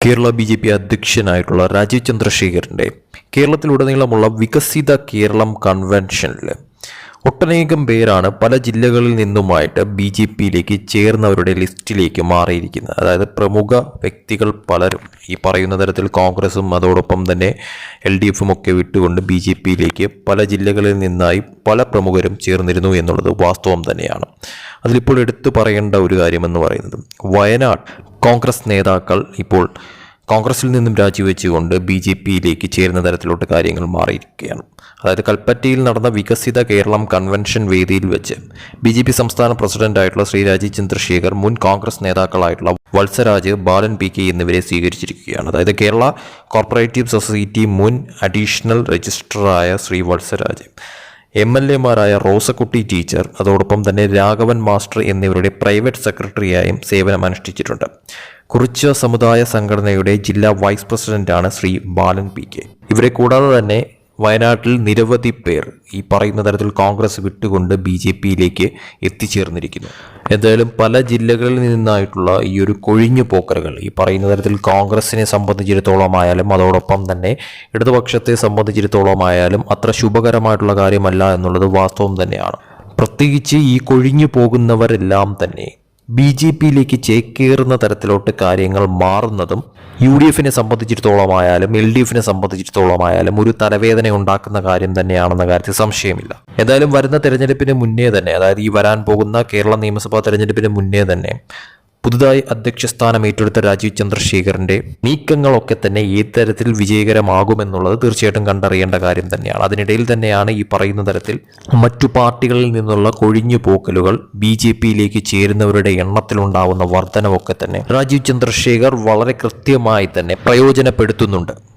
Kerala B J P അധ്യക്ഷനായിട്ടുള്ള രാജീവ് ചന്ദ്രശേഖരന്റെ കേരളത്തിലുടനീളമുള്ള വികസിത കേരളം കൺവെൻഷനിൽ ഒട്ടനേകം പേരാണ് പല ജില്ലകളിൽ നിന്നുമായിട്ട് ബി ജെ പിയിലേക്ക് ചേർന്നവരുടെ ലിസ്റ്റിലേക്ക് മാറിയിരിക്കുന്നത്. അതായത് പ്രമുഖ വ്യക്തികൾ പലരും ഈ പറയുന്ന തരത്തിൽ കോൺഗ്രസും അതോടൊപ്പം തന്നെ എൽ ഡി എഫും ഒക്കെ വിട്ടുകൊണ്ട് ബി ജെ പിയിലേക്ക് പല ജില്ലകളിൽ നിന്നായി പല പ്രമുഖരും ചേർന്നിരുന്നു എന്നുള്ളത് വാസ്തവം തന്നെയാണ്. അതിലിപ്പോൾ എടുത്തു പറയേണ്ട ഒരു കാര്യമെന്ന് പറയുന്നത് വയനാട് കോൺഗ്രസ് നേതാക്കൾ ഇപ്പോൾ കോൺഗ്രസിൽ നിന്നും രാജിവെച്ചുകൊണ്ട് ബി ജെ പിയിലേക്ക് ചേരുന്ന തരത്തിലോട്ട് കാര്യങ്ങൾ മാറിയിരിക്കുകയാണ്. അതായത് കൽപ്പറ്റയിൽ നടന്ന വികസിത കേരളം കൺവെൻഷൻ വേദിയിൽ വെച്ച് ബി ജെ പി സംസ്ഥാന പ്രസിഡന്റായിട്ടുള്ള ശ്രീ രാജീവ് ചന്ദ്രശേഖർ മുൻ കോൺഗ്രസ് നേതാക്കളായിട്ടുള്ള വത്സരാജ് ബാലൻ പി കെ എന്നിവരെ സ്വീകരിച്ചിരിക്കുകയാണ്. അതായത് കേരള കോർപ്പറേറ്റീവ് സൊസൈറ്റി മുൻ അഡീഷണൽ രജിസ്ട്രാറായ ശ്രീ വത്സരാജ്. എം എൽ എമാരായ റോസക്കുട്ടി ടീച്ചർ അതോടൊപ്പം തന്നെ രാഘവൻ മാസ്റ്റർ എന്നിവരുടെ പ്രൈവറ്റ് സെക്രട്ടറിയായും സേവനമനുഷ്ഠിച്ചിട്ടുണ്ട്. കുറിച്ച സമുദായ സംഘടനയുടെ ജില്ലാ വൈസ് പ്രസിഡന്റാണ് ശ്രീ ബാലൻ പി കെ. ഇവരെ കൂടാതെ തന്നെ വയനാട്ടിൽ നിരവധി പേർ ഈ പറയുന്ന തരത്തിൽ കോൺഗ്രസ് വിട്ടുകൊണ്ട് ബി ജെ പിയിലേക്ക് എത്തിച്ചേർന്നിരിക്കുന്നു. എന്തായാലും പല ജില്ലകളിൽ നിന്നായിട്ടുള്ള ഈ ഒരു കൊഴിഞ്ഞു പോക്കറുകൾ ഈ പറയുന്ന തരത്തിൽ കോൺഗ്രസിനെ സംബന്ധിച്ചിടത്തോളം ആയാലും അതോടൊപ്പം തന്നെ ഇടതുപക്ഷത്തെ സംബന്ധിച്ചിടത്തോളം ആയാലും അത്ര ശുഭകരമായിട്ടുള്ള കാര്യമല്ല എന്നുള്ളത് വാസ്തവം തന്നെയാണ്. പ്രത്യേകിച്ച് ഈ കൊഴിഞ്ഞു പോകുന്നവരെല്ലാം തന്നെ ബി ജെ പിയിലേക്ക് ചേക്കേറുന്ന തരത്തിലോട്ട് കാര്യങ്ങൾ മാറുന്നതും യു ഡി എഫിനെ സംബന്ധിച്ചിടത്തോളമായാലും എൽ ഡി എഫിനെ സംബന്ധിച്ചിടത്തോളമായാലും ഒരു തലവേദന ഉണ്ടാക്കുന്ന കാര്യം തന്നെയാണെന്ന കാര്യത്തിൽ സംശയമില്ല. എന്തായാലും വരുന്ന തെരഞ്ഞെടുപ്പിന് മുന്നേ തന്നെ അതായത് ഈ വരാൻ പോകുന്ന കേരള നിയമസഭാ തെരഞ്ഞെടുപ്പിന് മുന്നേ തന്നെ പുതുതായി അധ്യക്ഷസ്ഥാനം ഏറ്റെടുത്ത രാജീവ് ചന്ദ്രശേഖറിന്റെ നീക്കങ്ങളൊക്കെ തന്നെ ഏത് തരത്തിൽ വിജയകരമാകുമെന്നുള്ളത് തീർച്ചയായിട്ടും കണ്ടറിയേണ്ട കാര്യം തന്നെയാണ്. അതിനിടയിൽ തന്നെയാണ് ഈ പറയുന്ന തരത്തിൽ മറ്റു പാർട്ടികളിൽ നിന്നുള്ള കൊഴിഞ്ഞു പോക്കലുകൾ ബി ജെ പിയിലേക്ക് ചേരുന്നവരുടെ എണ്ണത്തിലുണ്ടാവുന്ന വർധനവൊക്കെ തന്നെ രാജീവ് ചന്ദ്രശേഖർ വളരെ കൃത്യമായി തന്നെ പ്രയോജനപ്പെടുത്തുന്നുണ്ട്.